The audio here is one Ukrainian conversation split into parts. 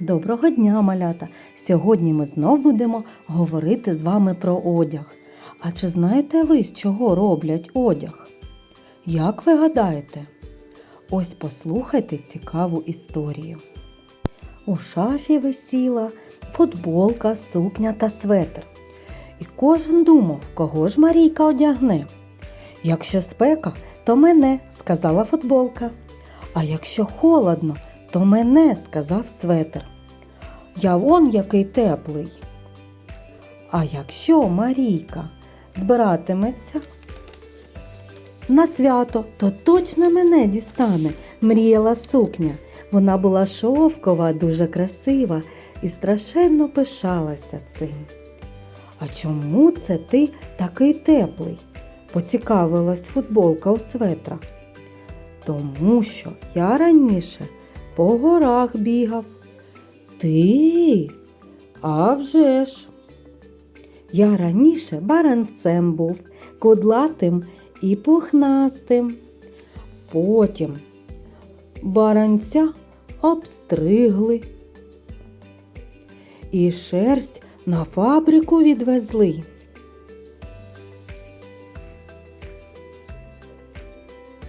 Доброго дня, малята! Сьогодні ми знов будемо говорити з вами про одяг. А чи знаєте ви, з чого роблять одяг? Як ви гадаєте? Ось послухайте цікаву історію. У шафі висіла футболка, сукня та светр. І кожен думав, кого ж Марійка одягне. Якщо спека, то мене, сказала футболка. А якщо холодно, то мене, сказав светр. Я вон який теплий. А якщо Марійка збиратиметься на свято, то точно мене дістане, мріяла сукня. Вона була шовкова, дуже красива і страшенно пишалася цим. А чому це ти такий теплий? поцікавилась футболка у светра. Тому що я раніше по горах бігав. Ти? А вже ж. Я раніше баранцем був, кудлатим і пухнастим. Потім баранця обстригли. І шерсть на фабрику відвезли.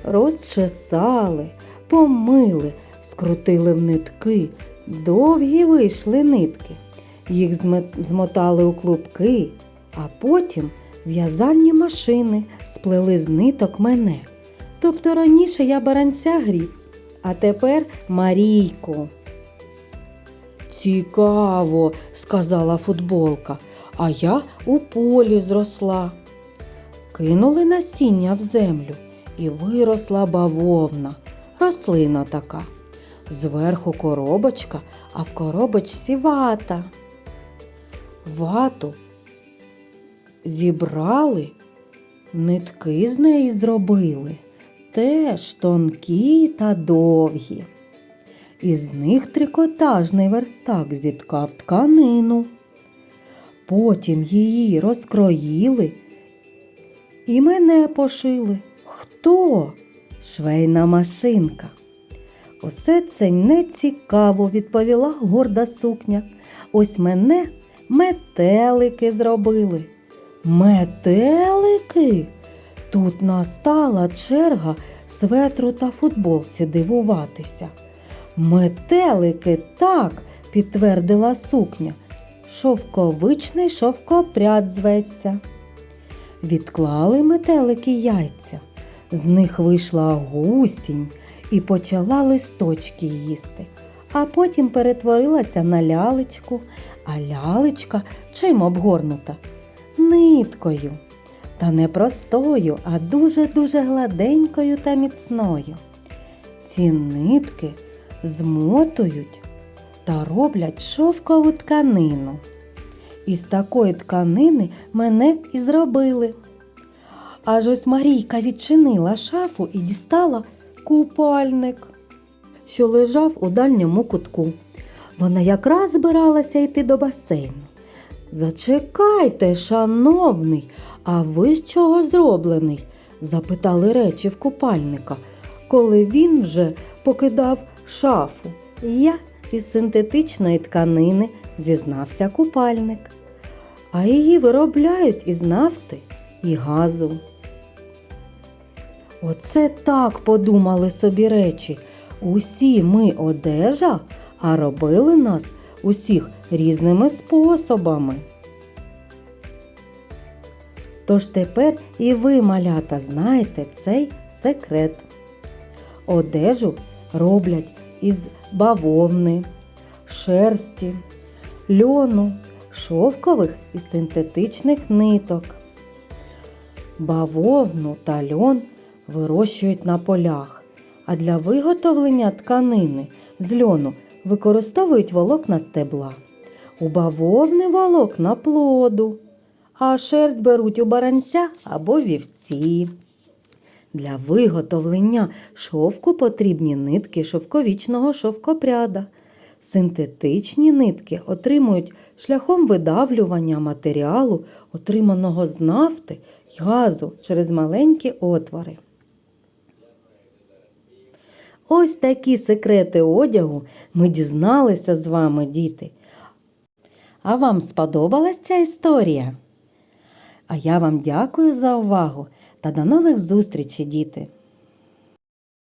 Розчесали, помили, скрутили в нитки, довгі вийшли нитки. Їх змотали у клубки, а потім в'язальні машини сплели з ниток мене. Тобто раніше я баранця грів, а тепер Марійку. Цікаво, сказала футболка, а я у полі зросла. Кинули насіння в землю і виросла бавовна, рослина така. Зверху коробочка, а в коробочці вата. Вату зібрали, нитки з неї зробили, теж тонкі та довгі. Із них трикотажний верстак зіткав тканину. Потім її розкроїли і мене пошили. Хто? Швейна машинка. Усе це не цікаво, відповіла горда сукня. Ось мене метелики зробили. Метелики? Тут настала черга светру та футболці дивуватися. Метелики так, підтвердила сукня. Шовковичний шовкопряд зветься. Відклали метелики яйця. З них вийшла гусінь і почала листочки їсти, а потім перетворилася на лялечку, а лялечка чим обгорнута? Ниткою. Та не простою, а дуже-дуже гладенькою та міцною. Ці нитки змотують та роблять шовкову тканину. Із такої тканини мене і зробили. Аж ось Марійка відчинила шафу і дістала купальник, що лежав у дальньому кутку. Вона якраз збиралася йти до басейну. Зачекайте, шановний, а ви з чого зроблений? запитали речі в купальника, коли він вже покидав шафу. Я із синтетичної тканини зізнався купальник, а її виробляють із нафти і газу. Оце так подумали собі речі. Усі ми одежа, а робили нас усіх різними способами. Тож тепер і ви, малята, знаєте цей секрет. Одежу роблять із бавовни, шерсті, льону, шовкових і синтетичних ниток. Бавовну та льон вирощують на полях, а для виготовлення тканини з льону використовують волокна стебла. У бавовни волокна плоду, а шерсть беруть у баранця або вівці. Для виготовлення шовку потрібні нитки шовковічного шовкопряда. Синтетичні нитки отримують шляхом видавлювання матеріалу, отриманого з нафти й газу через маленькі отвори. Ось такі секрети одягу ми дізналися з вами, діти. А вам сподобалась ця історія? А я вам дякую за увагу та до нових зустрічей, діти!